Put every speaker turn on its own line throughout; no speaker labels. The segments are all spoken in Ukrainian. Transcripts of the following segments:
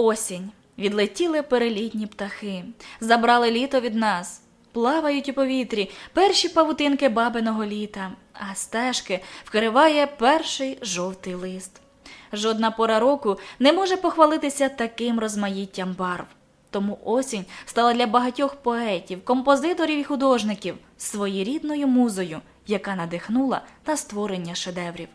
Осінь. Відлетіли перелітні птахи, забрали літо від нас. Плавають у повітрі перші павутинки бабиного літа, а стежки вкриває перший жовтий лист. Жодна пора року не може похвалитися таким розмаїттям барв. Тому осінь стала для багатьох поетів, композиторів і художників своєрідною музою, яка надихнула на створення шедеврів.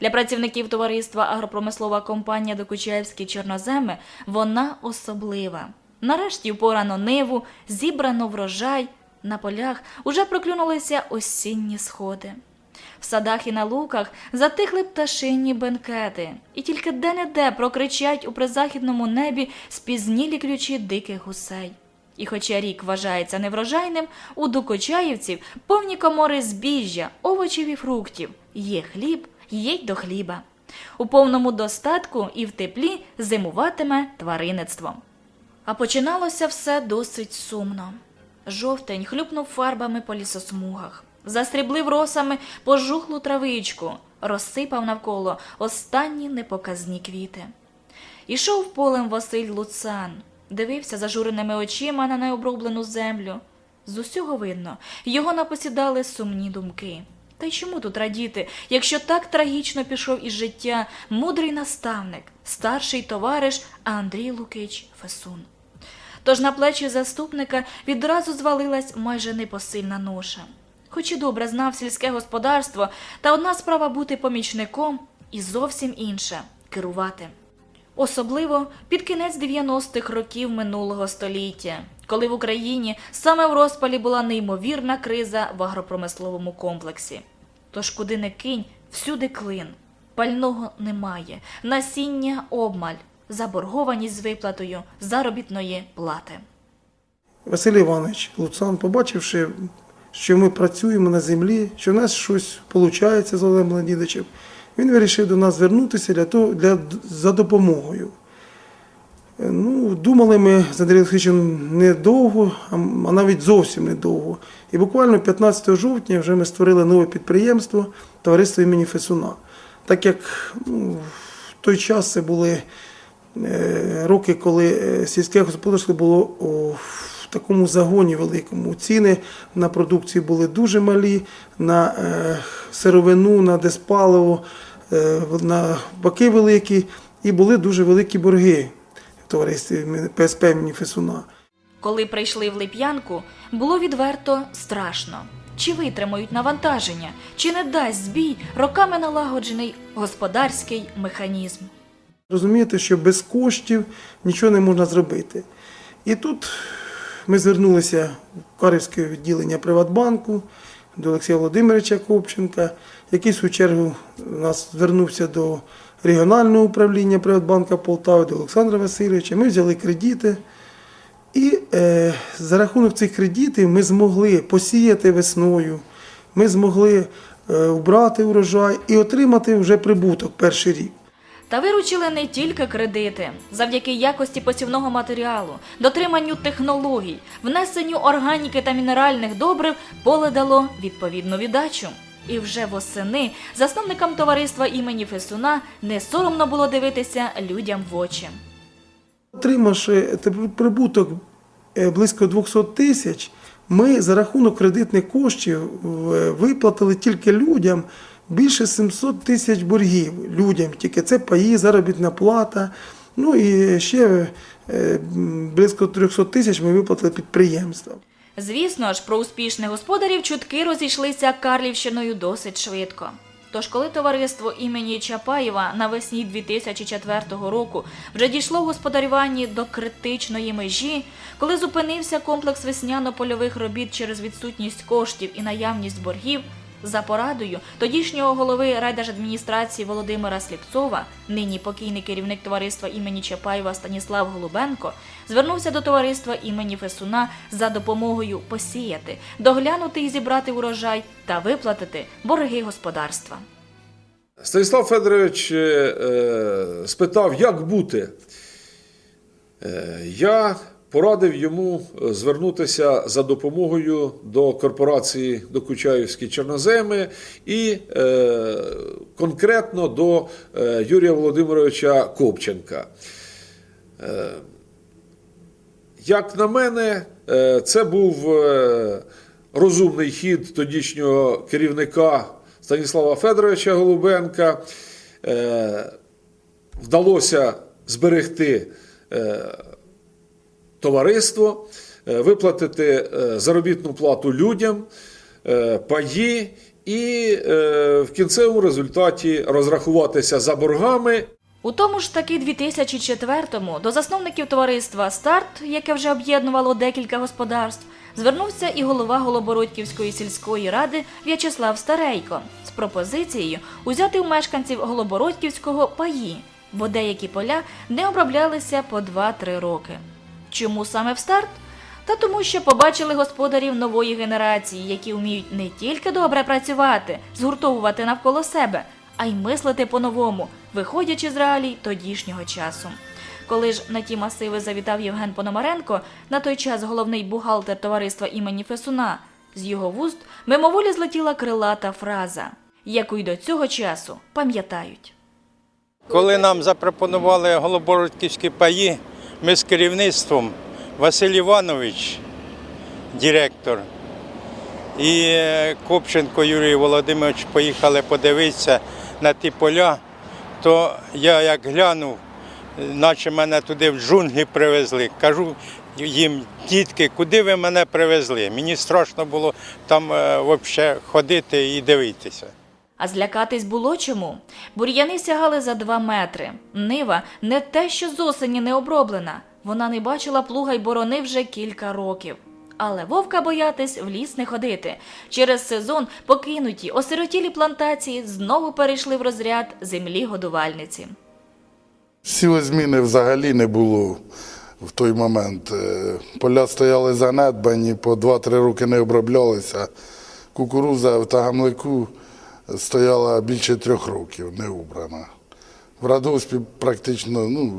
Для працівників товариства Агропромислова компанія Докучаївські чорноземи вона особлива. Нарешті впорано ниву, зібрано врожай. На полях уже проклюнулися осінні сходи. В садах і на луках затихли пташинні бенкети, і тільки де-не-де прокричать у призахідному небі спізнілі ключі диких гусей. І хоча рік вважається неврожайним, у Дукочаївців повні комори збіжжя, овочів і фруктів. Є хліб, їдь до хліба. У повному достатку і в теплі зимуватиме тваринництво. А починалося все досить сумно. Жовтень хлюпнув фарбами по лісосмугах, застріблив росами пожухлу травичку, розсипав навколо останні непоказні квіти. Ішов полем Василь Луцан, дивився зажуреними очима на необроблену землю. З усього видно, його напосідали сумні думки. Та й чому тут радіти, якщо так трагічно пішов із життя мудрий наставник, старший товариш Андрій Лукич Фесун. Тож на плечі заступника відразу звалилась майже непосильна ноша. Хоч і добре знав сільське господарство, та одна справа бути помічником і зовсім інша керувати. Особливо під кінець 90-х років минулого століття, коли в Україні саме в розпалі була неймовірна криза в агропромисловому комплексі. Тож куди не кинь, всюди клин. Пального немає, насіння обмаль, заборгованість з виплатою заробітної плати.
Василь Іванович Луцан, побачивши, що ми працюємо на землі, що в нас щось виходить з Олегом Леонідовичем, він вирішив до нас звернутися для того, для, за допомогою. Е, Ну, думали ми з Андрієм Олексійовичем недовго, а навіть зовсім недовго. І буквально 15 жовтня вже ми створили нове підприємство товариство імені Фесуна. Так як ну, в той час це були е, роки, коли е, сільське господарство було в такому загоні великому. Ціни на продукцію були дуже малі, на сировину, на диспаливо, е, на баки великі, і були дуже великі борги товаристві ПСП імені Фесуна.
Коли прийшли в Лип'янку, було відверто страшно. Чи витримають навантаження, чи не дасть збій роками налагоджений господарський механізм.
Розумієте, що без коштів нічого не можна зробити. І тут ми звернулися в Карівське відділення Приватбанку до Олексія Володимировича Копченка, який в свою чергу нас звернувся до регіонального управління Приватбанка Полтави, до Олександра Васильовича. Ми взяли кредити. І е, за рахунок цих кредитів ми змогли посіяти весною, ми змогли е, вбрати урожай і отримати вже прибуток перший рік.
Та виручили не тільки кредити, завдяки якості посівного матеріалу, дотриманню технологій, внесенню органіки та мінеральних добрив поле дало відповідну віддачу. І вже восени засновникам товариства імені Фесуна не соромно було дивитися людям в очі.
Отримавши прибуток е, близько 200 тисяч, ми за рахунок кредитних коштів е, виплатили тільки людям більше 700 тисяч боргів. Людям тільки це паї, заробітна плата. Ну і ще е, близько 300 тисяч ми виплатили підприємствам.
Звісно ж, про успішних господарів чутки розійшлися Карлівщиною досить швидко. Тож, коли товариство імені Чапаєва навесні 2004 року вже дійшло в господарюванні до критичної межі, коли зупинився комплекс весняно-польових робіт через відсутність коштів і наявність боргів, за порадою тодішнього голови райдержадміністрації Володимира Сліпцова, нині покійний керівник товариства імені Чапаєва Станіслав Голубенко, звернувся до товариства імені Фесуна за допомогою посіяти, доглянути і зібрати урожай та виплатити борги господарства.
Станіслав Федорович е, е, спитав, як бути. Е, Я порадив йому е, звернутися за допомогою до корпорації Докучаївські Чорноземи і е, конкретно до е, Юрія Володимировича Копченка. Як на мене, це був розумний хід тодішнього керівника Станіслава Федоровича Голубенка. Вдалося зберегти товариство, е, виплатити е, заробітну плату людям, е, паї і в кінцевому результаті розрахуватися за боргами.
У тому ж таки 2004-му до засновників товариства Старт, яке вже об'єднувало декілька господарств, звернувся і голова Голобородьківської сільської ради В'ячеслав Старейко з пропозицією узяти у мешканців Голобородьківського паї, бо деякі поля не оброблялися по 2-3 роки. Чому саме в старт? Та тому, що побачили господарів нової генерації, які вміють не тільки добре працювати, згуртовувати навколо себе, а й мислити по-новому, виходячи з реалій тодішнього часу. Коли ж на ті масиви завітав Євген Пономаренко, на той час головний бухгалтер товариства імені Фесуна, з його вуст мимоволі злетіла крилата фраза, яку й до цього часу пам'ятають.
Коли нам запропонували Голобородківські паї, ми з керівництвом Василь Іванович, директор, і е, Копченко Юрій Володимирович поїхали подивитися на ті поля, то я як глянув, е, наче мене туди в джунглі привезли. Кажу їм, дітки, куди ви мене привезли? Мені страшно було там взагалі ходити і дивитися.
А злякатись було чому? Бур'яни сягали за два метри. Нива не те, що з осені не оброблена. Вона не бачила плуга й борони вже кілька років. Але вовка боятись в ліс не ходити. Через сезон покинуті, осиротілі плантації знову перейшли в розряд землі годувальниці.
Сілозміни взагалі не було в той момент. Е, Поля стояли занедбані, по 2-3 роки не оброблялися. Кукуруза в Тагамлику стояла більше трьох років, не убрана. В Радоспі практично, ну,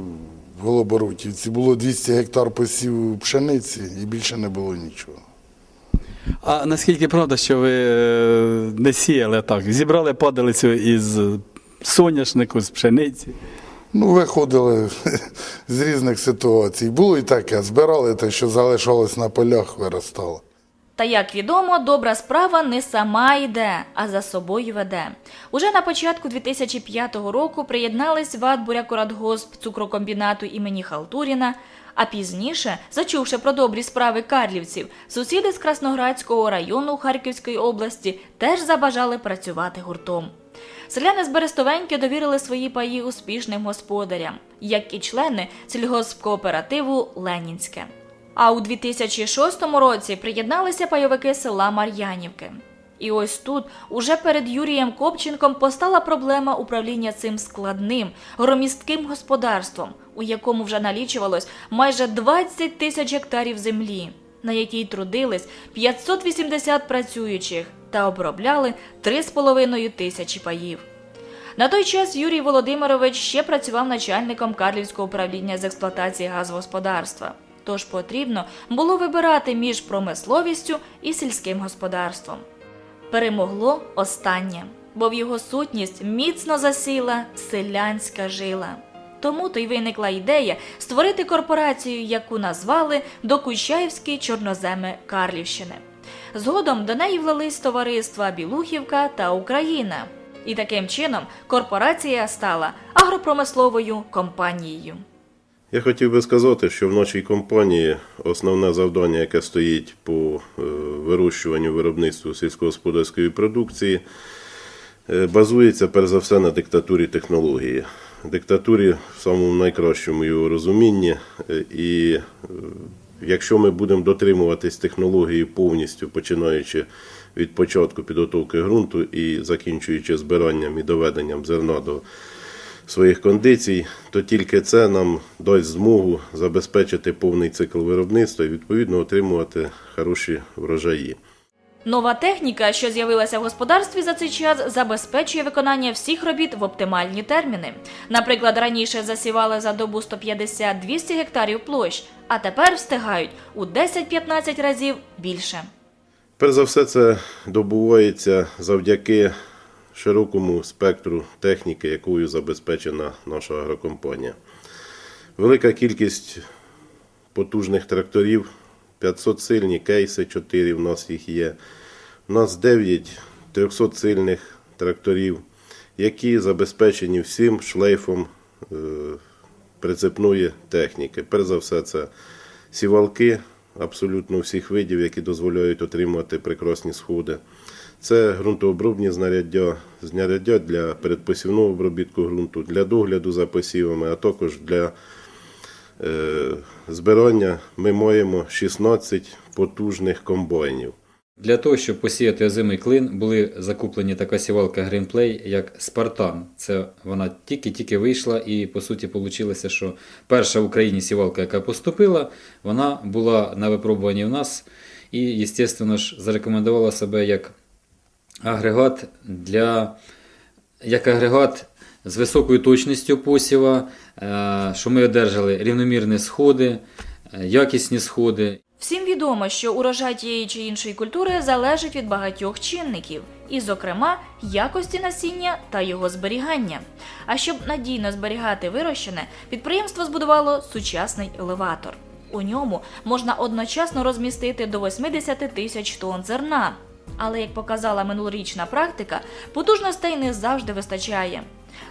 в Голоборутівці було 200 гектар посів пшениці і більше не було нічого.
А наскільки правда, що ви е, не сіяли так? Зібрали падалицю із соняшнику, з пшениці?
Ну, виходили з різних ситуацій. Було і таке, збирали те, що залишалось на полях, виростало.
Та як відомо, добра справа не сама йде, а за собою веде. Уже на початку 2005 року приєднались в Радбурякорадгосп цукрокомбінату імені Халтуріна, а пізніше, зачувши про добрі справи карлівців, сусіди з Красноградського району Харківської області теж забажали працювати гуртом. Селяни з Берестовеньки довірили свої паї успішним господарям, як і члени сільгоспкооперативу Ленінське. А у 2006 році приєдналися пайовики села Мар'янівки. І ось тут, уже перед Юрієм Копченком, постала проблема управління цим складним, громістким господарством, у якому вже налічувалось майже 20 тисяч гектарів землі, на якій трудились 580 працюючих та обробляли 3,5 тисячі паїв. На той час Юрій Володимирович ще працював начальником Карлівського управління з експлуатації газогосподарства. Тож потрібно було вибирати між промисловістю і сільським господарством. Перемогло останнє, бо в його сутність міцно засіла селянська жила. Тому то й виникла ідея створити корпорацію, яку назвали Докучаївські чорноземи Карлівщини. Згодом до неї влились товариства Білухівка та Україна. І таким чином корпорація стала агропромисловою компанією.
Я хотів би сказати, що в нашій компанії основне завдання, яке стоїть по е, вирощуванню виробництву сільськогосподарської продукції, е, базується перш за все на диктатурі технології. Диктатурі в самому найкращому його розумінні. Е, І якщо ми будемо дотримуватись технології повністю, починаючи від початку підготовки ґрунту і закінчуючи збиранням і доведенням зерна до своїх кондицій, то тільки це нам дасть змогу забезпечити повний цикл виробництва і відповідно отримувати хороші врожаї.
Нова техніка, що з'явилася в господарстві за цей час, забезпечує виконання всіх робіт в оптимальні терміни. Наприклад, раніше засівали за добу 150-200 гектарів площ, а тепер встигають у 10-15 разів більше.
Перш за все, це добувається завдяки широкому спектру техніки, якою забезпечена наша агрокомпанія. Велика кількість потужних тракторів, 500 сильні, кейси 4 в нас їх є. У нас 9 300 сильних тракторів, які забезпечені всім шлейфом е, прицепної техніки. Перш за все, це сівалки абсолютно всіх видів, які дозволяють отримати прекрасні сходи. Це ґрунтообробні знаряддя, знаряддя для передпосівного обробітку ґрунту, для догляду за посівами, а також для е, збирання ми маємо 16 потужних комбайнів.
Для того, щоб посіяти озимий клин, були закуплені така сівалка Greenplay, як Спартан. Це вона тільки-тільки вийшла, і по суті вийшло, що перша в Україні сівалка, яка поступила, вона була на випробуванні в нас і, звісно ж, зарекомендувала себе як агрегат для як агрегат з високою точністю посіва, е, що ми одержали рівномірні сходи, е, якісні сходи.
Всім відомо, що урожай тієї чи іншої культури залежить від багатьох чинників, і, зокрема, якості насіння та його зберігання. А щоб надійно зберігати вирощене, підприємство збудувало сучасний елеватор. У ньому можна одночасно розмістити до 80 тисяч тонн зерна. Але як показала минулорічна практика, потужностей не завжди вистачає.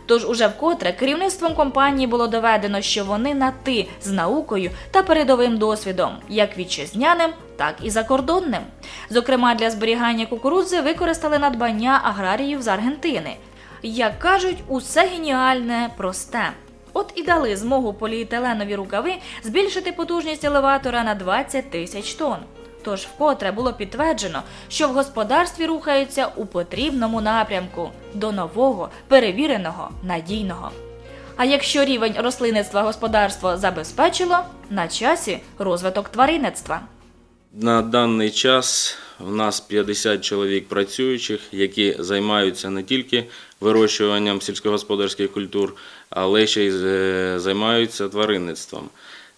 Тож уже вкотре керівництвом компанії було доведено, що вони на ти з наукою та передовим досвідом, як вітчизняним, так і закордонним. Зокрема, для зберігання кукурудзи використали надбання аграріїв з Аргентини. Як кажуть, усе геніальне просте. От і дали змогу поліетиленові рукави збільшити потужність елеватора на 20 тисяч тонн. Тож вкотре було підтверджено, що в господарстві рухаються у потрібному напрямку до нового, перевіреного, надійного. А якщо рівень рослинництва господарство забезпечило, на часі розвиток тваринництва.
На даний час в нас 50 чоловік працюючих, які займаються не тільки вирощуванням сільськогосподарських культур, але ще й е, займаються тваринництвом.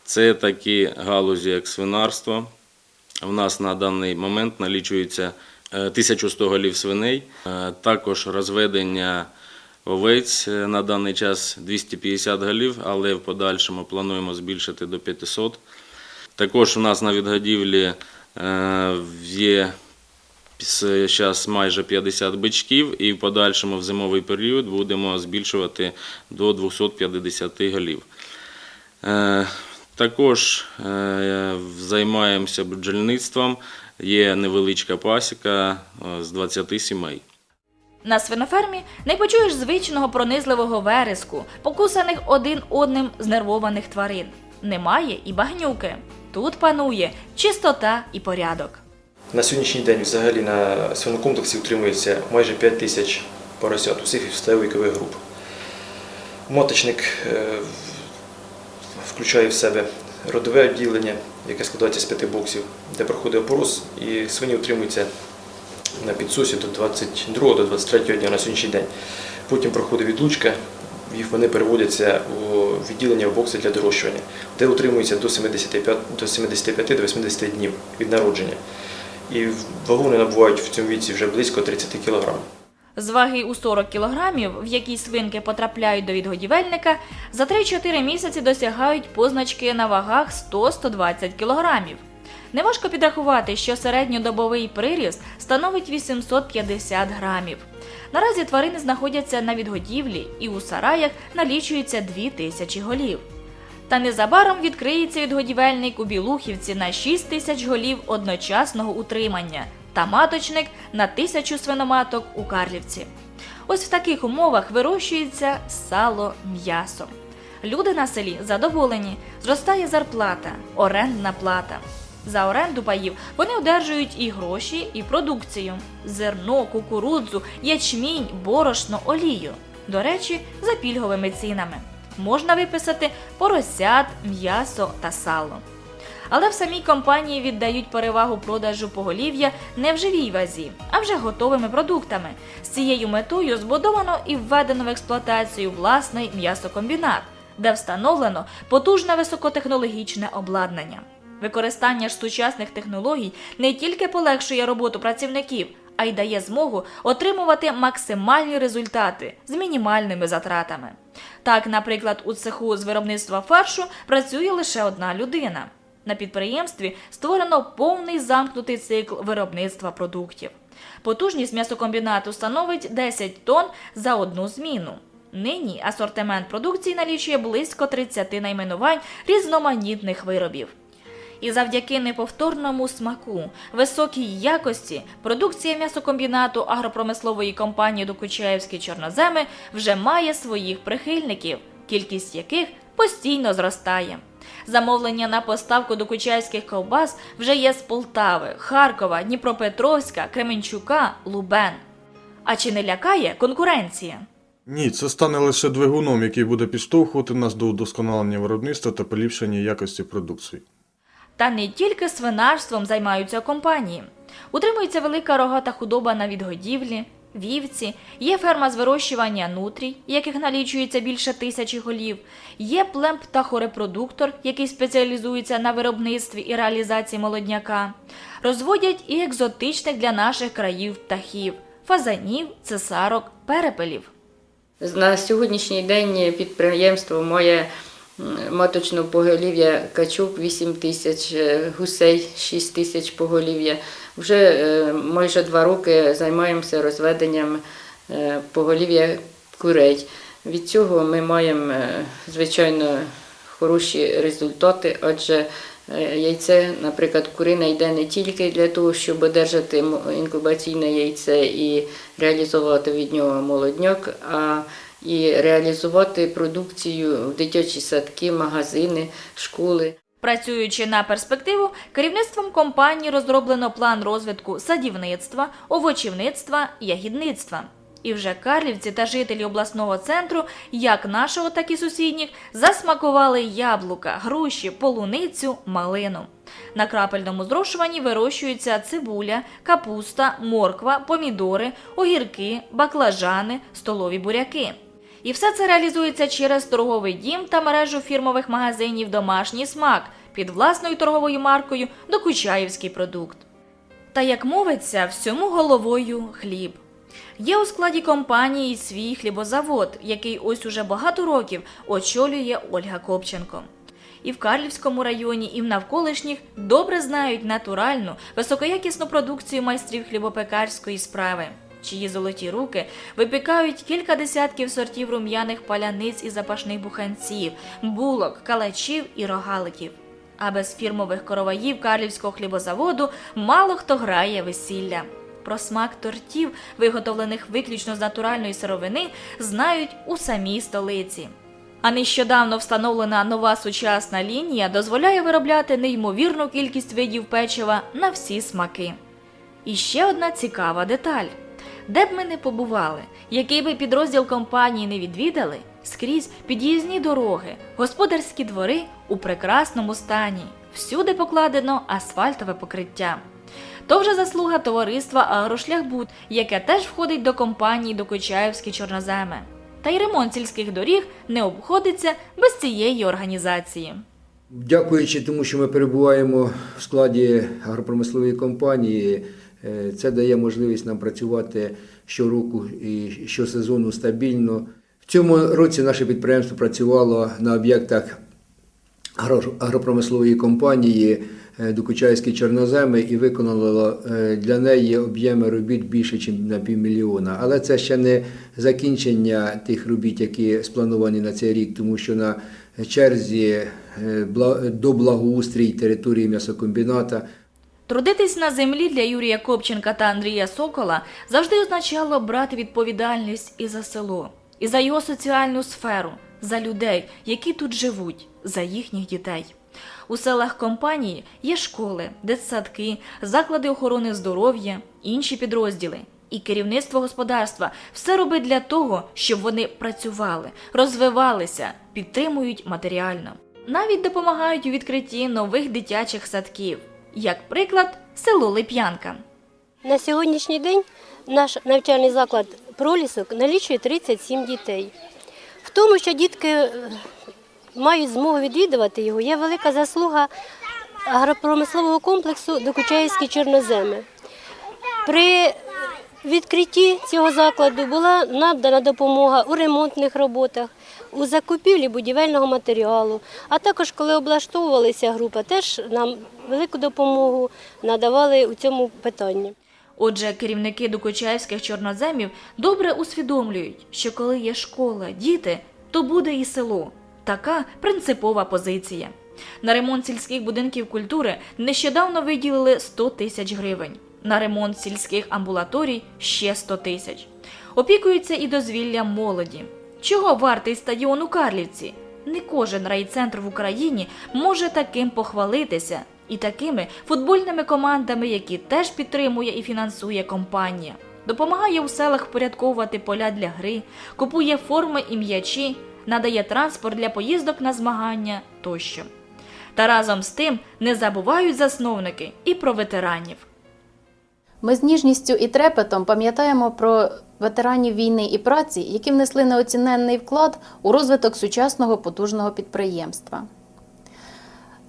Це такі галузі, як свинарство. У нас на даний момент налічується е, 1100 голів свиней, Е, також розведення овець е, на даний час 250 голів, але в подальшому плануємо збільшити до 500. Також у нас на відгодівлі е, є зараз майже 50 бичків, і в подальшому в зимовий період будемо збільшувати до 250 голів. Також е, займаємося бджільництвом. Є невеличка пасіка е, з 20 сімей.
На свинофермі не почуєш звичного пронизливого вереску, покусаних один одним знервованих тварин. Немає і багнюки. Тут панує чистота і порядок.
На сьогоднішній день взагалі на свинокомплексі утримується майже 5 тисяч поросят усіх вікових груп. Моточник е, включає в себе родове відділення, яке складається з п'яти боксів, де проходить опорос, і свині утримуються на підсосі до 22 до 23 дня на сьогоднішній день. Потім проходить відлучка, їх вони переводяться у відділення в бокси для дорощування, де утримуються до 75 до 75 до 80 днів від народження. І вагони набувають в цьому віці вже близько 30 кг.
З ваги у 40 кілограмів, в якій свинки потрапляють до відгодівельника, за 3-4 місяці досягають позначки на вагах 100-120 кілограмів. Неважко підрахувати, що середньодобовий приріст становить 850 грамів. Наразі тварини знаходяться на відгодівлі і у сараях налічується 2000 голів. Та незабаром відкриється відгодівельник у Білухівці на 6 тисяч голів одночасного утримання та маточник на тисячу свиноматок у Карлівці. Ось в таких умовах вирощується сало м'ясо. Люди на селі задоволені, зростає зарплата, орендна плата. За оренду паїв вони одержують і гроші, і продукцію: зерно, кукурудзу, ячмінь, борошно, олію. До речі, за пільговими цінами. Можна виписати поросят, м'ясо та сало. Але в самій компанії віддають перевагу продажу поголів'я не в живій вазі, а вже готовими продуктами. З цією метою збудовано і введено в експлуатацію власний м'ясокомбінат, де встановлено потужне високотехнологічне обладнання. Використання ж сучасних технологій не тільки полегшує роботу працівників, а й дає змогу отримувати максимальні результати з мінімальними затратами. Так, наприклад, у цеху з виробництва фаршу працює лише одна людина. На підприємстві створено повний замкнутий цикл виробництва продуктів. Потужність м'ясокомбінату становить 10 тонн за одну зміну. Нині асортимент продукції налічує близько 30 найменувань різноманітних виробів. І завдяки неповторному смаку, високій якості, продукція м'ясокомбінату агропромислової компанії Докучаєвські чорноземи вже має своїх прихильників, кількість яких постійно зростає. Замовлення на поставку докучаївських ковбас вже є з Полтави, Харкова, Дніпропетровська, Кременчука, Лубен. А чи не лякає конкуренція?
Ні, це стане лише двигуном, який буде підштовхувати нас до удосконалення виробництва та поліпшення якості продукції.
Та не тільки свинарством займаються компанії. Утримується велика рогата худоба на відгодівлі, вівці, є ферма з вирощування нутрій, яких налічується більше тисячі голів, є племп птахорепродуктор, який спеціалізується на виробництві і реалізації молодняка. Розводять і екзотичних для наших країв птахів фазанів, цесарок, перепелів.
На сьогоднішній день підприємство має м, маточного поголів'я качок 8 тисяч, е, гусей 6 тисяч поголів'я. Вже е, майже два роки займаємося розведенням е, поголів'я курей. Від цього ми маємо, звичайно, хороші результати, адже яйце, наприклад, курине йде не тільки для того, щоб одержати інкубаційне яйце і реалізувати від нього молодняк, а і реалізувати продукцію в дитячі садки, магазини, школи.
Працюючи на перспективу, керівництвом компанії розроблено план розвитку садівництва, овочівництва, ягідництва. І вже карлівці та жителі обласного центру, як нашого, так і сусідніх, засмакували яблука, груші, полуницю, малину. На крапельному зрошуванні вирощуються цибуля, капуста, морква, помідори, огірки, баклажани, столові буряки. І все це реалізується через торговий дім та мережу фірмових магазинів Домашній смак під власною торговою маркою Докучаївський продукт. Та як мовиться, всьому головою хліб. Є у складі компанії свій хлібозавод, який ось уже багато років очолює Ольга Копченко. І в Карлівському районі, і в навколишніх добре знають натуральну, високоякісну продукцію майстрів хлібопекарської справи, чиї золоті руки випікають кілька десятків сортів рум'яних паляниць і запашних буханців, булок, калачів і рогаликів. А без фірмових короваїв Карлівського хлібозаводу мало хто грає весілля. Про смак тортів, виготовлених виключно з натуральної сировини, знають у самій столиці. А нещодавно встановлена нова сучасна лінія дозволяє виробляти неймовірну кількість видів печива на всі смаки. І ще одна цікава деталь. Де б ми не побували, який би підрозділ компанії не відвідали, скрізь під'їзні дороги, господарські двори у прекрасному стані, всюди покладено асфальтове покриття. То вже заслуга товариства Агрошляхбуд, яке теж входить до компанії Докучаївські чорноземи. Та й ремонт сільських доріг не обходиться без цієї організації.
Дякуючи тому, що ми перебуваємо в складі агропромислової компанії, це дає можливість нам працювати щороку і щосезону стабільно. В цьому році наше підприємство працювало на об'єктах агропромислової компанії е, Докучаївські чорноземи і виконало е, для неї об'єми робіт більше, ніж на півмільйона. Але це ще не закінчення тих робіт, які сплановані на цей рік, тому що на черзі е, до благоустрій території м'ясокомбіната.
Трудитись на землі для Юрія Копченка та Андрія Сокола завжди означало брати відповідальність і за село, і за його соціальну сферу, за людей, які тут живуть, за їхніх дітей. У селах компанії є школи, дитсадки, заклади охорони здоров'я, інші підрозділи. І керівництво господарства все робить для того, щоб вони працювали, розвивалися, підтримують матеріально. Навіть допомагають у відкритті нових дитячих садків, як приклад, село Лип'янка.
На сьогоднішній день наш навчальний заклад пролісок налічує 37 дітей. В тому, що дітки е, мають змогу відвідувати його, є велика заслуга агропромислового комплексу Докучаївські чорноземи. При відкритті цього закладу була надана допомога у ремонтних роботах, у закупівлі будівельного матеріалу. А також, коли облаштовувалися групи, теж нам велику допомогу надавали у цьому питанні.
Отже, керівники докучаївських чорноземів добре усвідомлюють, що коли є школа, діти, то буде і село. Така принципова позиція. На ремонт сільських будинків культури нещодавно виділили 100 тисяч гривень. На ремонт сільських амбулаторій ще 100 тисяч. Опікуються і дозвіллям молоді. Чого вартий стадіон у Карлівці? Не кожен райцентр в Україні може таким похвалитися і такими футбольними командами, які теж підтримує і фінансує компанія. Допомагає у селах впорядковувати поля для гри, купує форми і м'ячі, надає транспорт для поїздок на змагання тощо. Та разом з тим не забувають засновники і про ветеранів.
Ми з ніжністю і трепетом пам'ятаємо про ветеранів війни і праці, які внесли неоціненний вклад у розвиток сучасного потужного підприємства.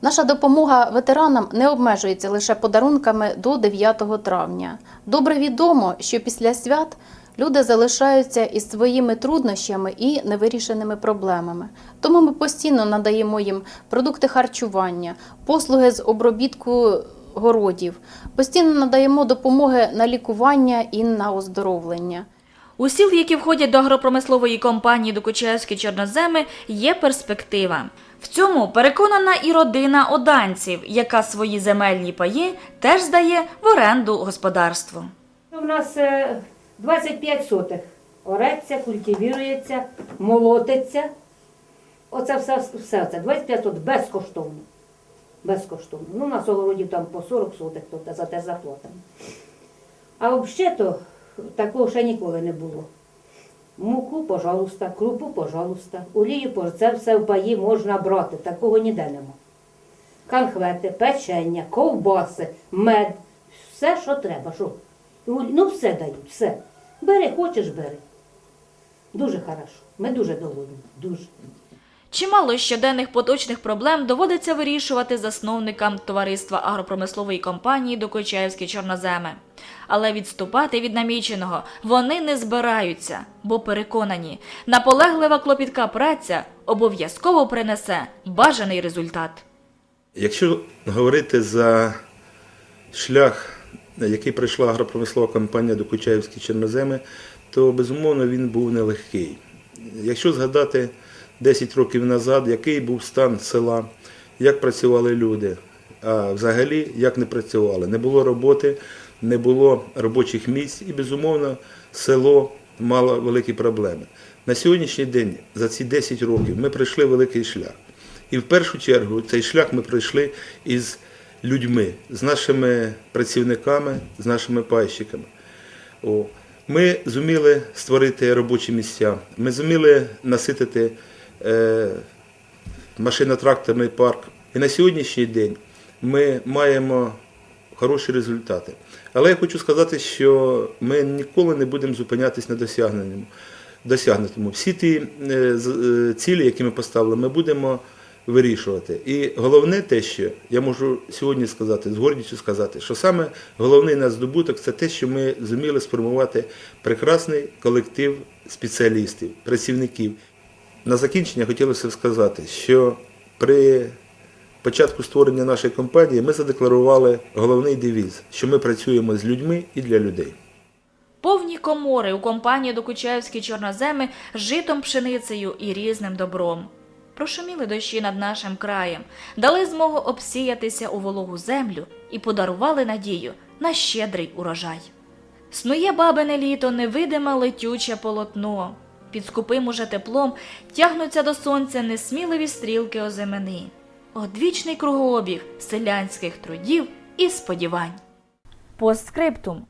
Наша допомога ветеранам не обмежується лише подарунками до 9 травня. Добре відомо, що після свят люди залишаються із своїми труднощами і невирішеними проблемами. Тому ми постійно надаємо їм продукти харчування, послуги з обробітку городів, постійно надаємо допомоги на лікування і на оздоровлення.
У сіл, які входять до агропромислової компанії Докучаївські чорноземи, є перспектива. В цьому переконана і родина оданців, яка свої земельні паї теж здає в оренду господарству.
У нас е, 25 сотих. Ореться, культивірується, молотиться. Оце все, все це 25 сотих безкоштовно. Безкоштовно. Ну, нас огородів там по 40 сотих, тобто за те заплатимо. А взагалі-то такого ще ніколи не було. Муку, пожалуйста, крупу, пожалуйста. Олію, це все в паї можна брати, такого ніде нема. Конхвети, печення, ковбаси, мед, все, що треба. Що? Ну, все дають, все. Бери, хочеш, бери. Дуже хорошо. Ми дуже довольні. Дуже.
Чимало щоденних поточних проблем доводиться вирішувати засновникам товариства агропромислової компанії Докучаївські чорноземи. Але відступати від наміченого вони не збираються, бо переконані, наполеглива клопітка праця обов'язково принесе бажаний результат.
Якщо говорити за шлях, який пройшла агропромислова компанія Докучаївські чорноземи, то безумовно він був нелегкий. Якщо згадати 10 років назад, який був стан села, як працювали люди, а взагалі як не працювали. Не було роботи, не було робочих місць і, безумовно, село мало великі проблеми. На сьогоднішній день, за ці 10 років, ми пройшли великий шлях. І в першу чергу цей шлях ми пройшли із людьми, з нашими працівниками, з нашими пайщиками. Ми зуміли створити робочі місця, ми зуміли наситити машино-тракторний парк. І на сьогоднішній день ми маємо хороші результати. Але я хочу сказати, що ми ніколи не будемо зупинятись на досягненому. досягнутому. Всі ті е, е, цілі, які ми поставили, ми будемо вирішувати. І головне те, що я можу сьогодні сказати, з гордістю сказати, що саме головний наш здобуток це те, що ми зуміли сформувати прекрасний колектив спеціалістів, працівників. На закінчення хотілося б сказати, що при початку створення нашої компанії ми задекларували головний девіз, що ми працюємо з людьми і для людей.
Повні комори у компанії Докучаївські чорноземи з житом, пшеницею і різним добром. Прошуміли дощі над нашим краєм, дали змогу обсіятися у вологу землю і подарували надію на щедрий урожай. Снує бабине літо невидиме летюче полотно. Під скупим уже теплом тягнуться до сонця несміливі стрілки оземени. Одвічний кругообіг селянських трудів і сподівань. Постскриптум.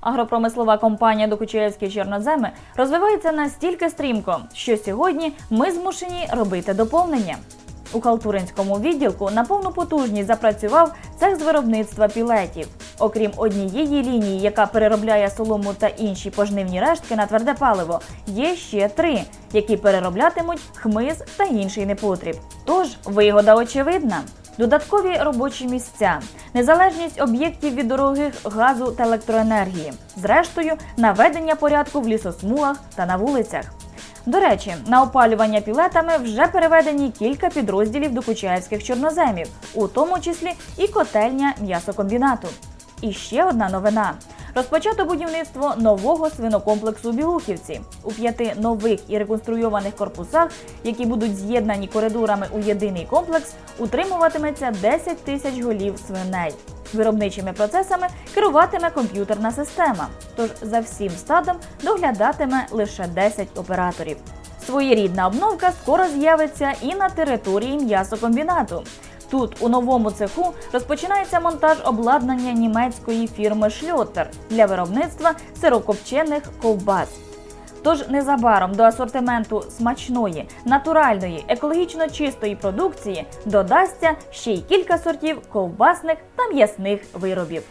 Агропромислова компанія Докучаєвські чорноземи розвивається настільки стрімко, що сьогодні ми змушені робити доповнення. У Халтуринському відділку на повну потужність запрацював цех з виробництва пілетів. Окрім однієї лінії, яка переробляє солому та інші пожнивні рештки на тверде паливо, є ще три, які перероблятимуть хмиз та інший непотріб. Тож вигода очевидна. Додаткові робочі місця, незалежність об'єктів від дорогих газу та електроенергії, зрештою, наведення порядку в лісосмугах та на вулицях. До речі, на опалювання пілетами вже переведені кілька підрозділів докучаївських чорноземів, у тому числі і котельня м'ясокомбінату. І ще одна новина. Розпочато будівництво нового свинокомплексу у Білухівці. У п'яти нових і реконструйованих корпусах, які будуть з'єднані коридорами у єдиний комплекс, утримуватиметься 10 тисяч голів свиней. Виробничими процесами керуватиме комп'ютерна система. Тож за всім стадом доглядатиме лише 10 операторів. Своєрідна обновка скоро з'явиться і на території м'ясокомбінату. Тут, у новому цеху, розпочинається монтаж обладнання німецької фірми Шльотер для виробництва сирокопчених ковбас. Тож незабаром до асортименту смачної, натуральної, екологічно чистої продукції додасться ще й кілька сортів ковбасних та м'ясних виробів.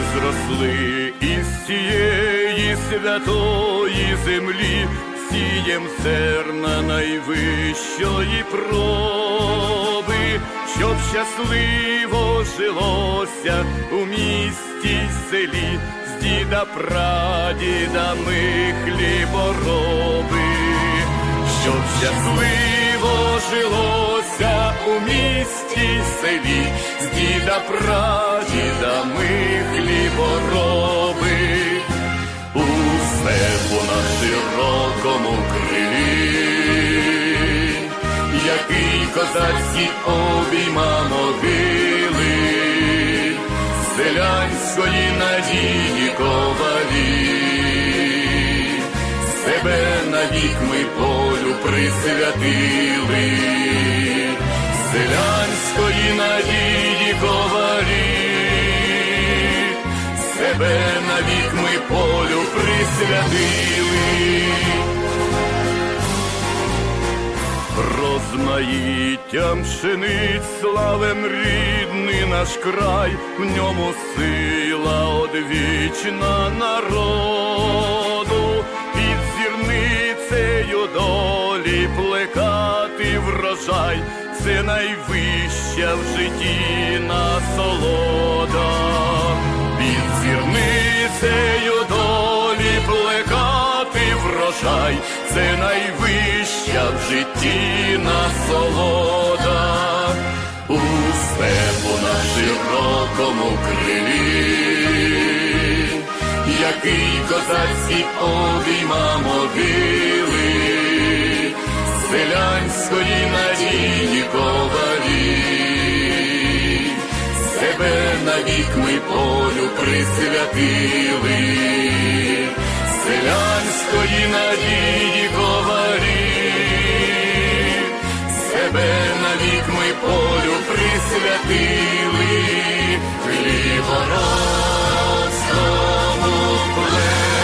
Зросли із цієї святої землі, сієм зерна найвищої проби, щоб щасливо жилося у місті селі, з діда прадіда ми хлібороби, щоб щасливо жилося у місті селі, з діда прадіда ми хлібороби, усе на широкому крилі, який козацький обійма могили, селянської надії ковалі, себе навік ми полю присвятили, селянської надії ковалі, себе навік ми полю присвятили. Розмаїттям пшениць славем рідний наш край, в ньому сила одвічна народу, під зірницею долі плекати врожай, це найвища в житті насолода, під зірницею долі плекати врожай, це найвища в житті насолода, у степу на широкому крилі, який козацький обійма мобили, селянської надії ковалі, себе навік ми полю присвятили, селянської надії ковалі, себе навік ми полю присвятили. Хліборадського Neverland.